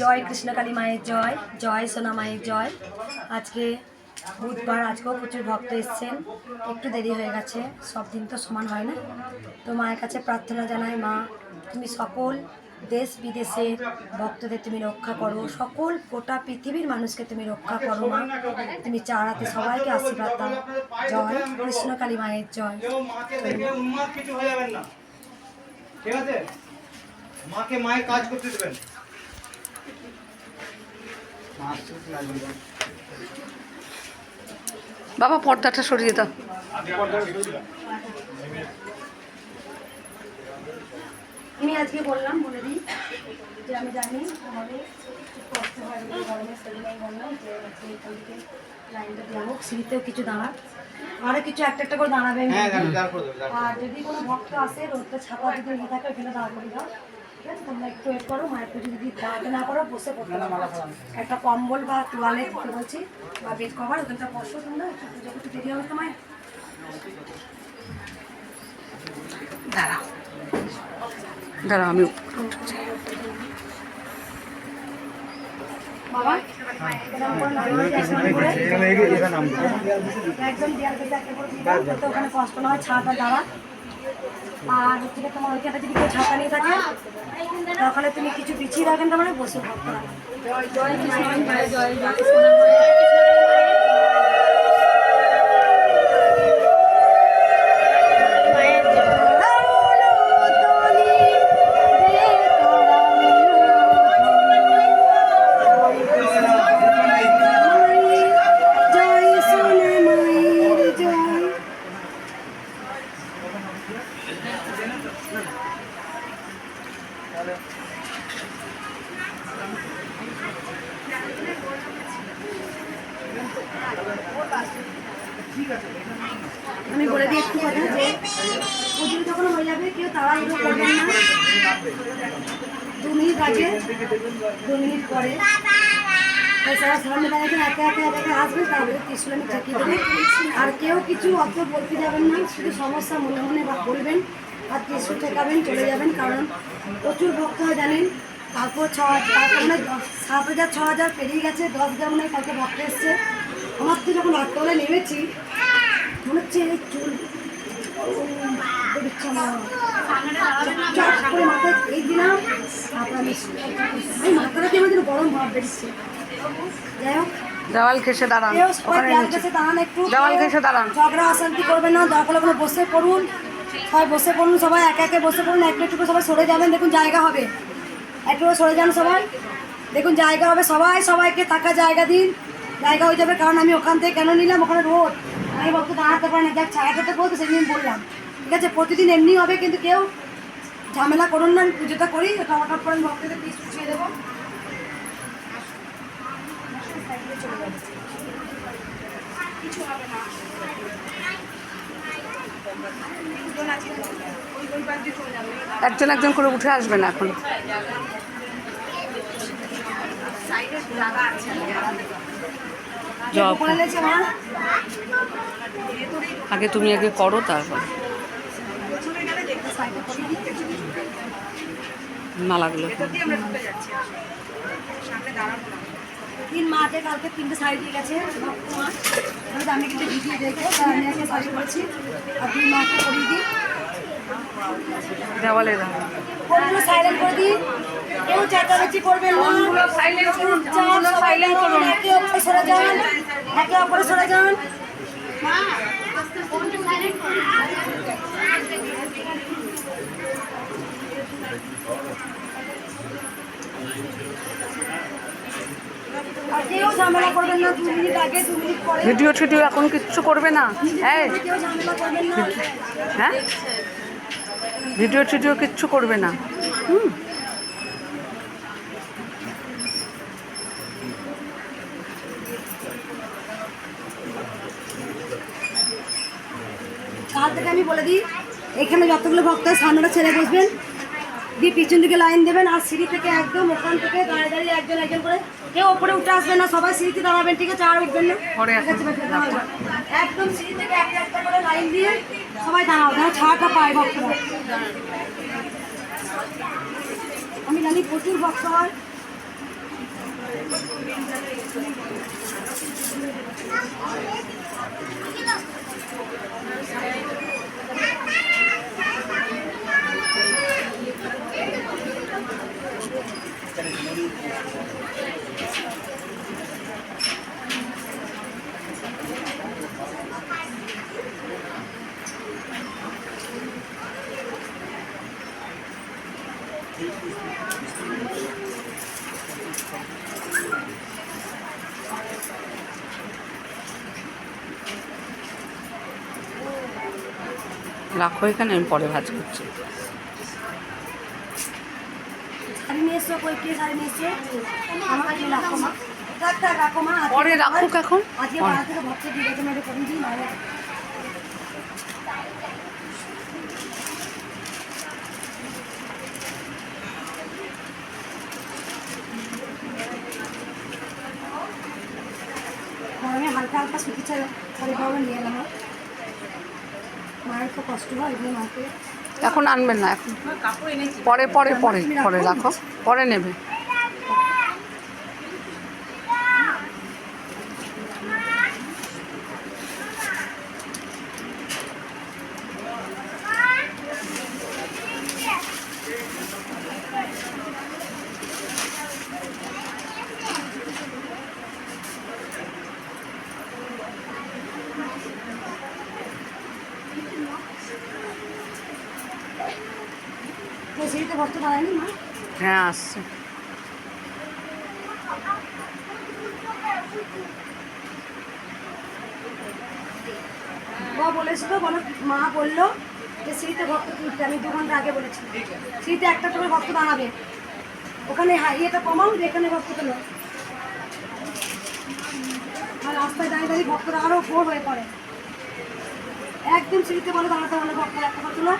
জয় কৃষ্ণকালী মায়ের জয় জয় সোনা মায়ের জয়। আজকে বুধবার আজকেও প্রচুর ভক্ত এসছেন। একটু দেরি হয়ে গেছে সব দিন তো সমান হয় না। তো মায়ের কাছে প্রার্থনা জানাই মা তুমি সকল দেশ বিদেশের ভক্তদের তুমি রক্ষা করো। সকল গোটা পৃথিবীর মানুষকে তুমি রক্ষা করো মা। তুমি চারাতে সবাইকে আশীর্বাদ দাও। জয় কৃষ্ণকালী মায়ের জয়। কেউ মাকে দেখে উন্মাদ কিছু হয়ে যাবেন না। ঠিক আছে? মাকে মায়ের কাজ করতে দেবেন। বাবা পর্দাটা সরিয়ে দাও। আমি আজকে বললাম বলে দিই যে আমি জানি তোমাদের খুব কষ্ট হয় এই গরমে সেদিনাই বললাম যে এখান থেকে লাইনটা দেওয়া হোক সিঁড়িতেও কিছু দাঁড়াক। আরও কিছু একটা একটা করে দাঁড়াবে। হ্যাঁ আর যদি কোনো ভক্ত আসে রোদটা ছাতা যদি থাকে ওখানে দাঁড় করে দাও। তোমরা একটু ওয়েট করো মায়ের পুজো যদি দাঁড়াতে না করো বসে পড়তে একটা কম্বল বা তোয়ালে দিতে বলছি বা বেড কভার ওখানটা বসো তোমরা একটু পুজো করতে দেরি হবে তোমায়। দাঁড়াও। দাঁড়াও আমি বাবা একদম দেয়াল একটা করে ওখানে কষ্ট না হয় ছাতা দ্বারা আর হচ্ছে তোমার ওইখানে যদি কেউ ছাতা নিয়ে থাকে তাহলে তুমি কিছু পিছিয়ে রাখেন তাহলে মানে বসে কৃষ্ণ জয় জয় জয় জয় মনে মনে বলবেন আর ত্রিশুল ঠেকাবেন, চলে যাবেন। কারণ প্রচুর ভক্ত হয় জানেন। তারপর ছ হাজার সাত হাজার, ছ হাজার পেরিয়ে গেছে। দশ হাজার মনে কালকে ভক্ত এসছে। আমার তো যখন আটতলায় নেমেছি, মনে হচ্ছে এই চুল। চট মাথায় এই দিলাম। তারপর মাথাটা যেন গরম ভাব বেরিয়েছে। যাই হোক দেওয়াল ঘেসে দাঁড়ান ওখানে একটু দেওয়াল ঘেঁষে দাঁড়ান। ঝগড়া অশান্তি করবেন না দরকার হলে বসে পড়ুন। সবাই বসে পড়ুন সবাই একে একে বসে পড়ুন একটু একটু সবাই সরে যাবেন দেখুন জায়গা হবে। একটু সরে যান সবাই। দেখুন জায়গা হবে সবাই সবাইকে থাকা জায়গা দিন। জায়গা হয়ে যাবে কারণ আমি ওখান থেকে কেন নিলাম? ওখানে রোড। আমি বলতে দাঁড়াতে পারি না যাক ছায়াটাতে বলতে সেদিন বললাম। ঠিক আছে প্রতিদিন এমনি হবে কিন্তু কেউ ঝামেলা করুন না পুজোটা করি ওটা হঠাৎ করে ভক্তদের পিস উঠিয়ে দেবো। চলে যাবে একজন একজন করে উঠে আসবেন এখন। আগে তুমি আগে করো তারপর। মালাগুলো তিন মাকে কালকে তিনটে শাড়ি দিয়ে গেছে। মা আমি আমি কিন্তু ভিডিও দেখে তাই আমি একটা শাড়ি করেছি আর দুই মাকে করিয়ে দিই দেওয়ালে ফোনগুলো সাইলেন্ট করে দিই। কেউ চেঁচামেচি করবেন না। সাইলেন্ট করুন সাইলেন্ট করুন একে অপরে সরে যান। একে অপরে সরে যান। কেউ ঝামেলা করবেন না দু মিনিট আগে দু মিনিট পরে। ভিডিও টিডিও এখন কিচ্ছু করবে না? হ্যাঁ কেউ ঝামেলা করবেন না। হ্যাঁ? ভিডিও টিডিও কিচ্ছু করবে না। হুম। কাল থেকে আমি বলে দিই এখানে যতগুলো ভক্ত সামনেটা ছেড়ে বসবেন। দিয়ে পিছন দিকে লাইন দেবেন আর সিঁড়ি থেকে একদম ওখান থেকে দাঁড়িয়ে দাঁড়িয়ে একজন একজন করে কেউ ওপরে উঠে আসবেন না সবাই সিঁড়িতে দাঁড়াবেন ঠিক আছে? আর উঠবেন না। ঠিক আছে, বেশ, একদম সিঁড়ি থেকে একটা একটা করে লাইন দিয়ে সবাই দাঁড়াও যেন ছাড়টা পায় ভক্তরা। আমি জানি প্রচুর ভক্ত হয়। রাখো এখানে আমি পরে ভাজ করছি। এসছো কই কে শাড়ি নিয়ে এসছে রাখো মা। থাক থাক রাখো মা পরে রাখুক এখন? আজকে বাড়ি থেকে ভক্ত দিয়ে গেছে মেরে করে দিই বাইরে গরমে হালকা হালকা ছাড়া শাড়ি পাবো নিয়ে এলাম মায়ের তো কষ্ট হয় এগুলো মাকে এখন আনবেন না এখন। পরে পরে পরে পরে রাখো। পরে নেবে। হ্যাঁ আসছে। মা বলেছিল বলো মা বলল যে সিঁড়িতে ভক্ত তুলতে আমি দু ঘণ্টা আগে বলেছি সিঁড়িতে একটা করে ভক্ত দাঁড়াবে। ওখানে ইয়েটা কমাও এখানে ভক্ত তোলো। আর রাস্তায় দাঁড়িয়ে দাঁড়িয়ে ভক্তরা আরও ভোর হয়ে পড়ে। একদম সিঁড়িতে বলে দাঁড়াতে বলে ভক্তরা একটা তুলো।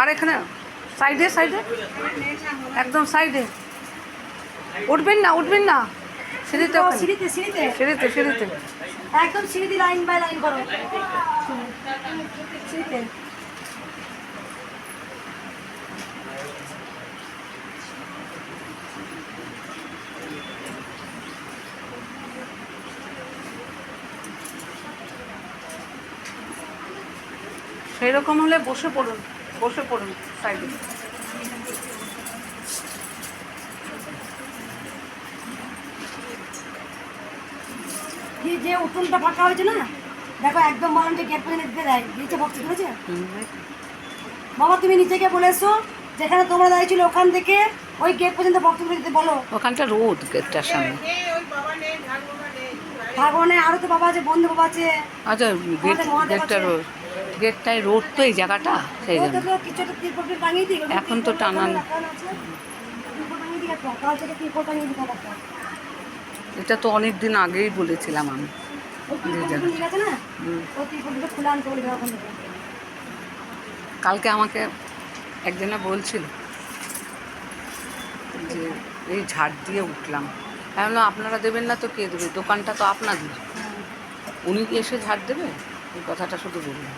আর এখানে সাইডে সাইডে? একদম সাইডে। উঠবেন না উঠবেন না। সিঁড়িতে সিঁড়িতে সিঁড়িতে। সিঁড়িতে সিঁড়িতে। একদম সিঁড়ি লাইন বাই লাইন করো। সিঁড়িতে। সেই রকম হলে বসে পড়ুন বসে পড়ুন সাইডে। যে উঠোনটা ফাঁকা হয়েছে না দেখো একদম বলেন যে গেট পর্যন্ত দিতে দেয় নিচে ভক্তি করেছে বাবা তুমি নিচে গিয়ে বলে এসো যেখানে তোমরা দাঁড়িয়েছিল ওখান থেকে ওই গেট পর্যন্ত করে দিতে বলো ওখানটা রোদ গেটটার সামনে ভাগবনে আরও তো বাবা আছে বন্ধু বাবা আছে আচ্ছা গেট গেটটা। রোদ গেটটায় রোদ তো এই জায়গাটা সেই জন্য এখন তো টানানো। টাঙিয়ে দিই একটা। কাল থেকে তিরপল টাঙিয়ে দিই বাবাকে। এটা তো অনেক দিন আগেই বলেছিলাম আমি। কালকে আমাকে একজনে বলছিল যে, এই ঝাড় দিয়ে উঠলাম। আমি আপনারা দেবেন না তো কে দেবে? দোকানটা তো আপনাদের। উনি কি এসে ঝাড় দেবে? এই কথাটা শুধু বললাম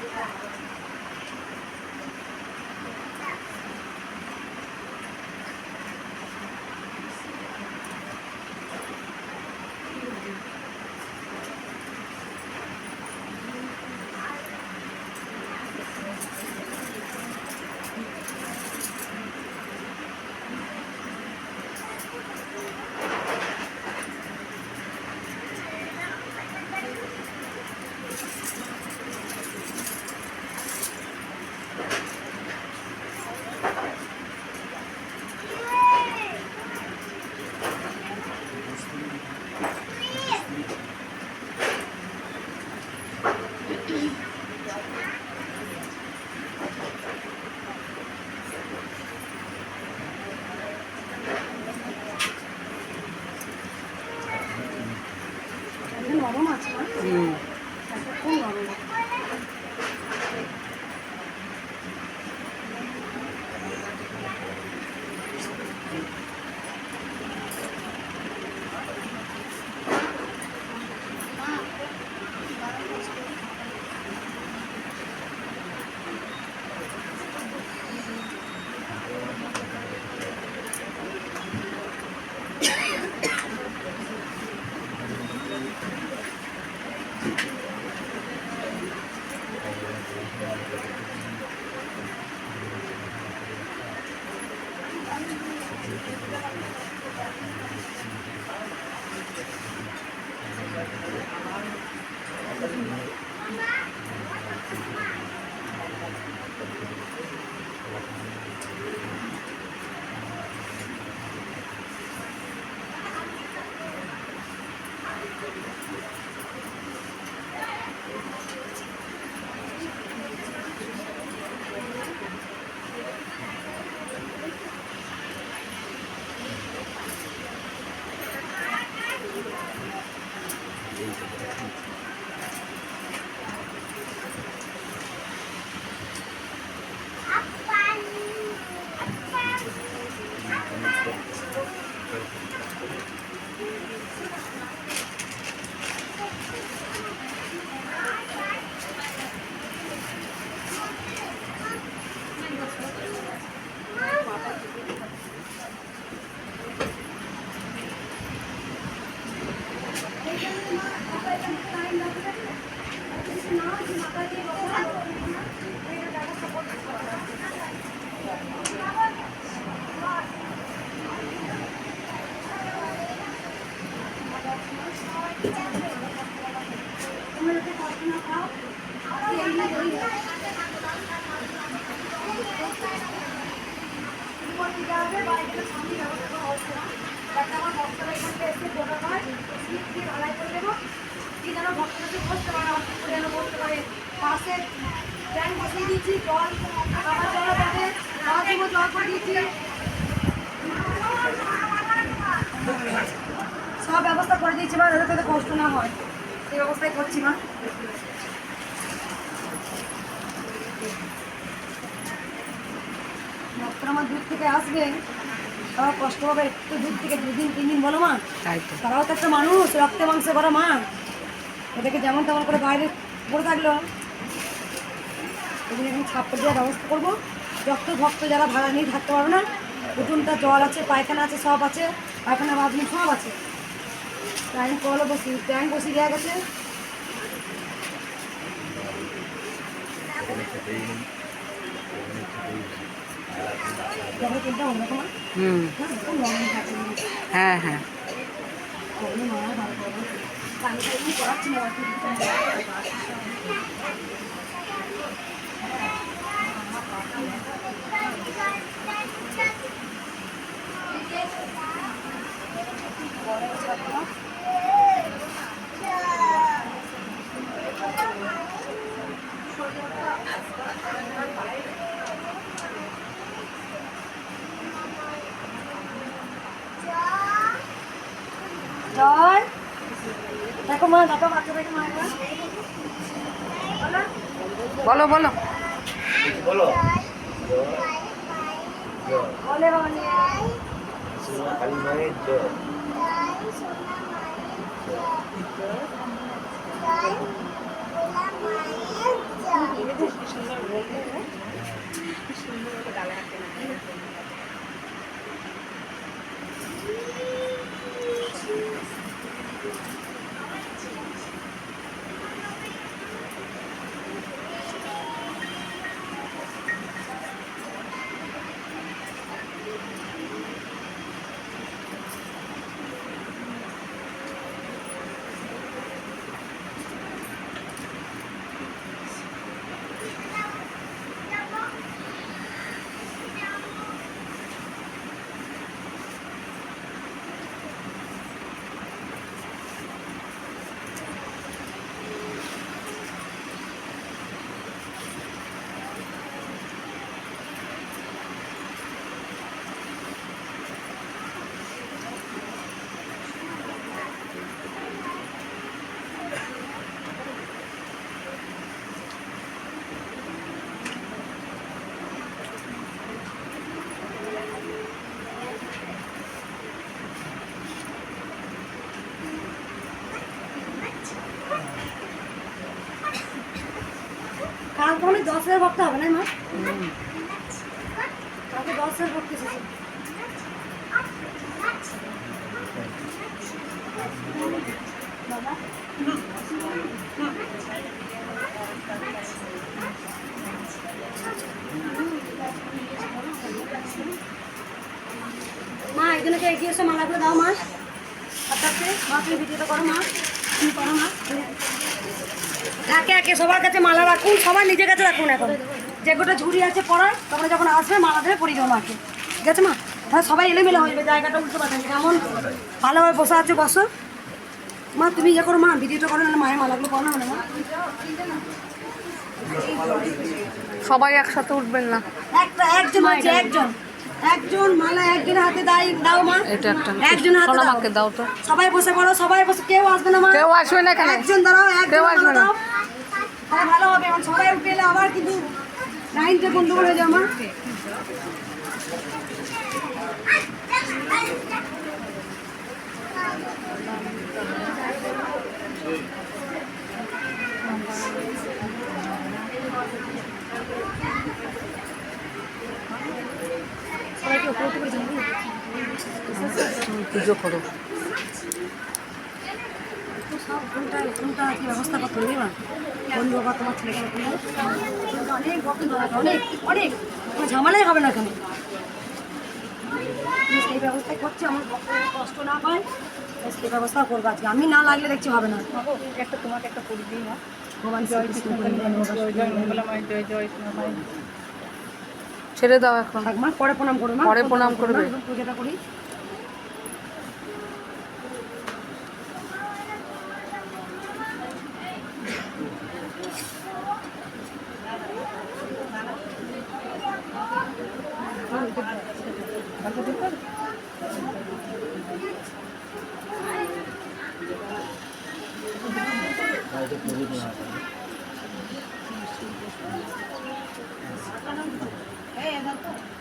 পাশে ট্যাঙ্ক বসিয়ে দিয়েছি, জল, খাবার জলও পাবে, জল করে দিয়েছি। সব ব্যবস্থা করে দিয়েছি মা যাতে তাদের কষ্ট না হয়। সেই ব্যবস্থাই করছি মা। ডক্টর আমার দূর থেকে আসবে। তারা কষ্ট হবে একটু দূর থেকে দুদিন তিন দিন বলো মা। তারাও তো একটা মানুষ রক্তে মাংসে করা মা। ওদেরকে যেমন তেমন করে বাইরে পড়ে থাকল। ওদের এখন ছাপ্পর দেওয়ার ব্যবস্থা করব। যত ভক্ত যারা ভাড়া নিয়ে থাকতে পারবে না উঠুনটা জল আছে পায়খানা আছে সব আছে। পায়খানা বাথরুম সব আছে। ট্যাঙ্ক কলও বসি ট্যাঙ্ক বসিয়ে দেওয়া গেছে হ্যাঁ হ্যাঁ হ্যাঁ করলে মা ভালো করবে কালি কালি করাচ্ছি না জয় দেখো মা দেখো বাচ্চা মা একবার। বলো? বলো বলো বলো খালি মায়ের জল সুন্দর সুন্দর একটা ডালা দশ হাজার ভক্ত হবে না মা। কালকে দশ হাজার ভক্ত এসেছে। মা, একজনকে এগিয়ে এসে মালাগুলো দাও মা। আপনাকে মা, তুমি ভিডিওটা করো মা। তুমি করো মা। একে একে সবার কাছে মালা রাখুন সবার নিজের কাছে রাখুন এখন। যে গোটা ঝুড়ি আছে পড়ার তোমরা যখন আসবে মালা ধরে পরিয়ে দেবো মাকে। ঠিক আছে মা? তাহলে সবাই এলোমেলো হয়ে যাবে জায়গাটা উল্টো পাঠান কেমন? ভালোভাবে বসে আছে বসো। মা তুমি ইয়ে করো মা ভিডিওটা করো না মায়ের মালাগুলো করো না। মা সবাই একসাথে উঠবেন না। একটা একজন আছে একজন। একজন মালা একজনের হাতে দাই দাও মা। এটা একটা একজনের হাতে দাও। দাও তো। সবাই বসে পড়ো সবাই বসে কেউ আসবে না মা। কেউ আসবে না একজন দাঁড়াও একজন কেউ আসবে না। তাহলে ভালো হবে এখন সবাই উঠে এলে আবার কিন্তু লাইনটা গন্ডগোল হয়ে যাবে পুজো করো। সব কি ব্যবস্থা করতে বন্ধু বাবা তোমার ছেলেকে অনেক অনেক অনেক। কোনো ঝামেলাই হবে না কেন তুমি সেই ব্যবস্থাই করছি আমার কষ্ট না পায় সেই ব্যবস্থা করব আজকে। আমি না লাগলে দেখছি হবে না। একটা তোমাকে একটা করে দিই না। ভগবান জয় জয় জয় ছেড়ে দাও এখন। পরে প্রণাম করো মা পরে প্রণাম করবে। পুজোটা করি।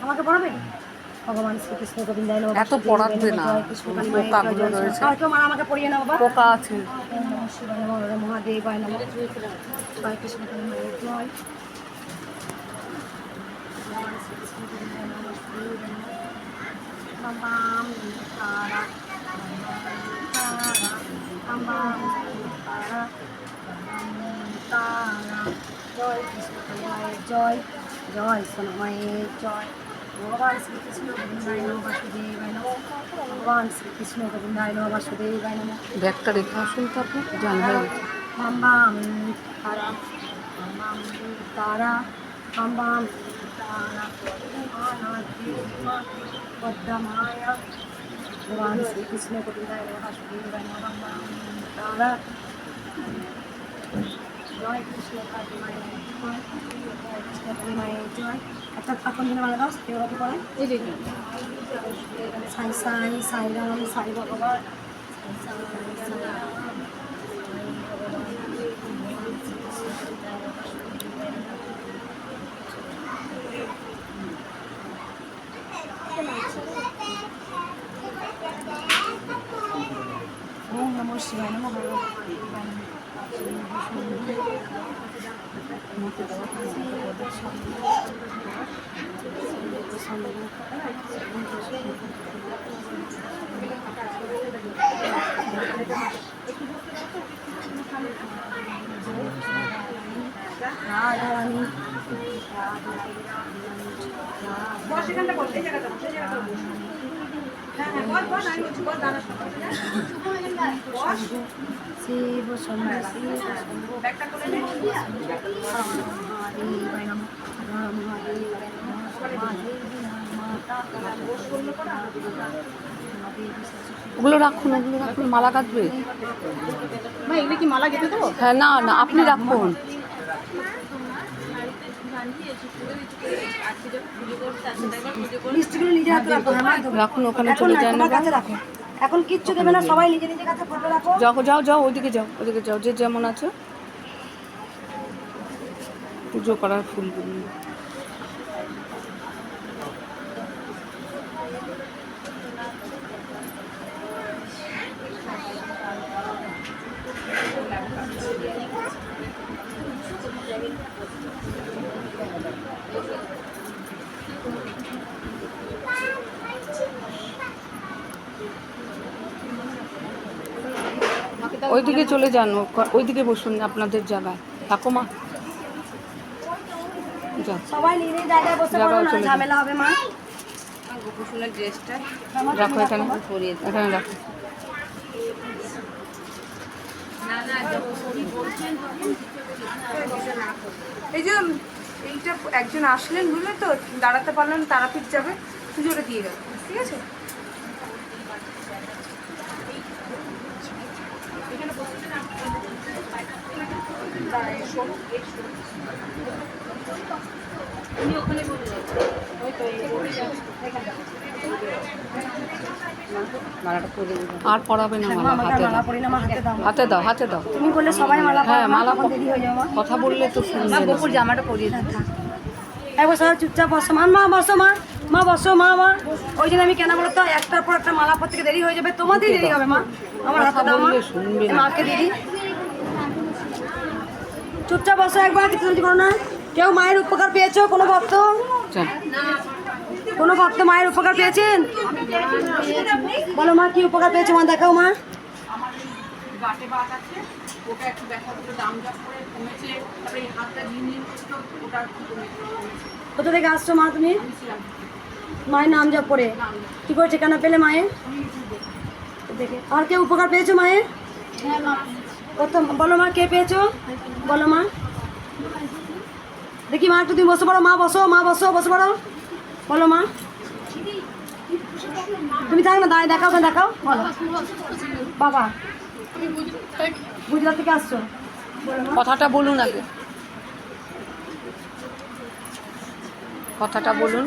আমাকে পড়াবে? ভগবান শ্রীকৃষ্ণ গোবিন্দায় নমঃ এত পড়াবে না। পোকাগুলো। রয়েছে। মা আমাকে পড়িয়ে নাও বাবা। পোকা আছে। নমঃ মহাদেবায় নমঃ। জয় কৃষ্ণ জয়। জয় কৃষ্ণ জয়। জয় সোনা জয়। ভগবান শ্রীকৃষ্ণ গোবিন্দায় নমঃ বাসুদেবায় নমঃ ভগবান শ্রীকৃষ্ণ গোবিন্দায় নমঃ বাসুদেবায় নমঃ ব্যাগটা রেখে আসুন তো আপনি জান হয়ে গেছে। বাম বাম তারা বাম বাম তারা বাম বাম তারা পদ্মামায়া ভগবান শ্রীকৃষ্ণ গোবিন্দায় নমঃ বাসুদেবায় নমঃ বাম বাম তারা জয় কৃষ্ণ কালী মায়ের জয় জয় কৃষ্ণ কালী মায়ের জয় একটা এখন দিনে মালা দাও কেউ রাতে পড়ায় এই যে সাই সাই সাই রাম সাই ভগবান সাই সাই সাই রাম ওম নমঃ শিবায় নমঃ রাধারানী বস এখানটা বস এই জায়গাটা বস এই জায়গাটা বস হ্যাঁ হ্যাঁ বস বস আমি বলছি বস দাঁড়া শিব মহাদেবী ওগুলো রাখুন ওগুলো রাখুন মালা কাটবে। কি মালা গেতে দেবো? হ্যাঁ না না আপনি রাখুন। রাখুন ওখানে চলে না, যায় না কাছে রাখো। এখন কিচ্ছু দেবে না, সবাই নিজে নিজে কাছে ফটো রাখো। যাও যাও যাও ওইদিকে যাও ওইদিকে যাও, যে যেমন আছে। পুজো করার ফুলগুলো ওইদিকে চলে যান ওইদিকে বসুন আপনাদের জায়গায়। থাকো মা। সবাই নিজ নিজ জায়গায় বসে পড়ো না চলে যাও। ঝামেলা হবে মা। গোপুসোনার ড্রেসটা রাখো এখানে। এখানে রাখো। না না এই যে এইটা একজন আসলেন বুঝলে তো দাঁড়াতে পারলেন তারাপীঠ যাবে পুজোটা দিয়ে দেবে ঠিক আছে? আর পড়াবে না মালা হাতে দাও। না হাতে দাও হাতে দাও। হাতে দাও তুমি বললে সবাই মালা হ্যাঁ, মালা দেরি হয়ে যাবে মা কথা বললে তো শুনবে জামাটা পরিয়ে দেবে একবার সবাই চুপচাপ বসো মা মা বসো মা মা বসো মা মা ওই জন্য আমি কেন বলতো একটার পর একটা মালা পর থেকে দেরি হয়ে যাবে তোমাদের দেরি হবে মা। আমার হাতে দাও মা। মাকে দিদি। চুপচাপ বসো একবার, কিছু করো না। কেউ মায়ের উপকার পেয়েছ? কোনো ভক্ত। কোনো ভক্ত মায়ের উপকার পেয়েছেন? বলো মা, কি উপকার পেয়েছ? মা, দেখাও মা। কোথা থেকে আসছো মা তুমি? মায়ের নাম জপ করে। কি করে ঠিকানা পেলে মায়ের? দেখে। আর কেউ উপকার পেয়েছ মায়ের? কত বলো মা, কে পেয়েছ? বলো মা। দেখি মা, একটু তুমি বসে পড়ো। মা, বসো মা, বসো, বসে পড়ো। বলো মা। তুমি থাক না, দাঁড়িয়ে দেখাও তো দেখাও। বলো। বাবা, গুজরাট থেকে আসছো। কথাটা বলুন আগে। কথাটা বলুন।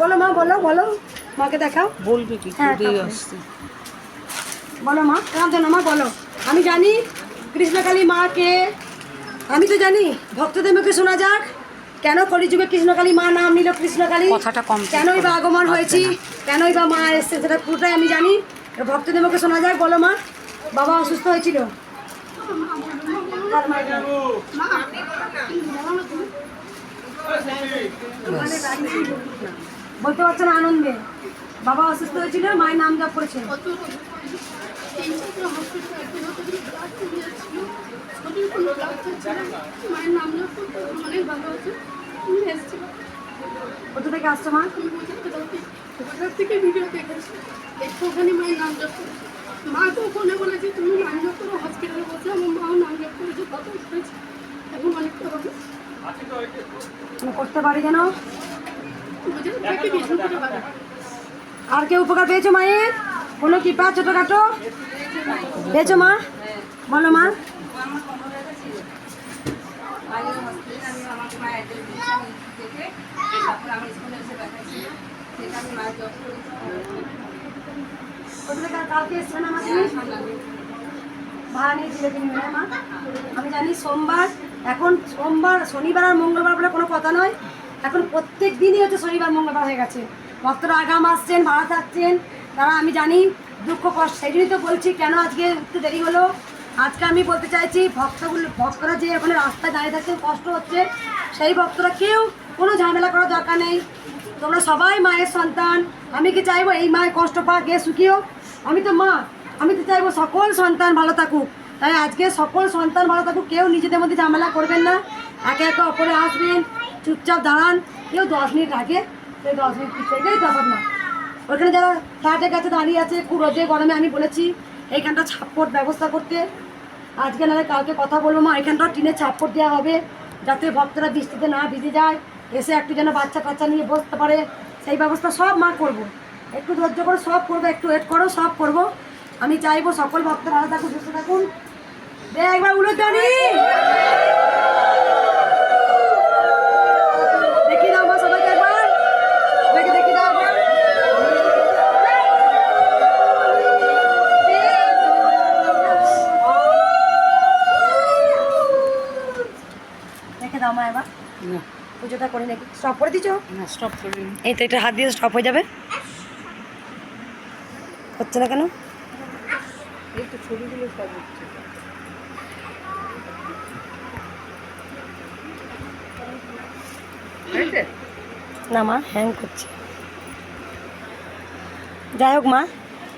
বলো মা বলো বলো মাকে দেখাও বলবি কি হ্যাঁ, বলো মা কাঁদো না মা বলো আমি জানি কৃষ্ণকালী মাকে আমি তো জানি ভক্তদের মুখে শোনা যাক কেন কলিযুগে কৃষ্ণকালী মা নাম নিল কৃষ্ণকালী কথাটা complete কেনই বা আগমন আচ্ছা, হয়েছি কেনই বা মা এসছে সেটা পুরোটাই আমি জানি ভক্তদের মুখে শোনা যাক বলো মা বাবা অসুস্থ হয়েছিল নাম? বলতে পারছ না আনন্দে বাবা অসুস্থ হয়েছিল মায়ের নাম জপ করেছে মায়ের নাম যখন অনেক ভালো আছে তুমি এসেছিল কোথা থেকে আসছো মা থেকে ভিডিও দেখেছি একটু ওখানে মায়ের নাম জপ মা তো ওখানে বলেছে তুমি নাম জপ করো হসপিটালে বসে আমার মাও নাম জপ করেছে কত করেছে এখন অনেকটা করতে পারি বাড়ি আর কেউ উপকার পেয়েছ মায়ের? কোনো কৃপা ছোটোখাটো? পেয়েছ মা? বলো মা। আমি জানি সোমবার এখন সোমবার, শনিবার আর মঙ্গলবার বলে কোনো কথা নয়। এখন প্রত্যেক দিনই হচ্ছে শনিবার, মঙ্গলবার হয়ে গেছে। ভক্তরা আগাম আসছেন, ভাড়া থাকছেন। তারা আমি জানি দুঃখ কষ্ট সেই জন্যই তো বলছি, কেন আজকে একটু দেরি হলো? আজকে আমি বলতে চাইছি, ভক্তগুলো ভক্তরা যে ওখানে রাস্তায় দাঁড়িয়ে থাকতে কষ্ট হচ্ছে, সেই ভক্তরা কেউ কোনো ঝামেলা করার দরকার নেই। তোমরা সবাই মায়ের সন্তান। আমি কি চাইব, এই মায়ের কষ্ট পাক, এ সুখী আমি তো মা। আমি তো চাইব সকল সন্তান ভালো থাকুক। তাই আজকে সকল সন্তান ভালো থাকুক, কেউ নিজেদের মধ্যে ঝামেলা করবেন না। একে একে অপরে আসবেন, চুপচাপ দাঁড়ান। কেউ দশ মিনিট আগে সেই দশ মিনিট এটাই ব্যাপার না। ওখানে যারা ফ্ল্যাটের কাছে দাঁড়িয়ে আছে খুব রোদে গরমে, আমি বলেছি, এইখানটা ছাপ্পট ব্যবস্থা করতে। আজকে নাহলে কালকে কথা বলব মা এখানটা টিনের ছাপ্পট দেওয়া হবে, যাতে ভক্তরা বৃষ্টিতে না ভিজে যায়, এসে একটু যেন বাচ্চা কাচ্চা নিয়ে বসতে পারে। সেই ব্যবস্থা সব মা করব। একটু ধৈর্য করে সব করব, একটু ওয়েট করো, সব করব। আমি চাইব সকল ভক্তরা থাকুন সুস্থ থাকুন দে একবার উলোটানি দেখি দাও মা সবাইকে একবার। দেখি দেখি দাও। একবার দেখে দাও মা এবার পুজোটা করে নাকি? স্টপ করে দিছো? না স্টপ করি এই তো এটা হাত দিয়ে স্টপ হয়ে যাবে। হচ্ছে না কেন? এই তো ছবিগুলো সব হচ্ছে না মা হ্যাং করছে। যাই হোক মা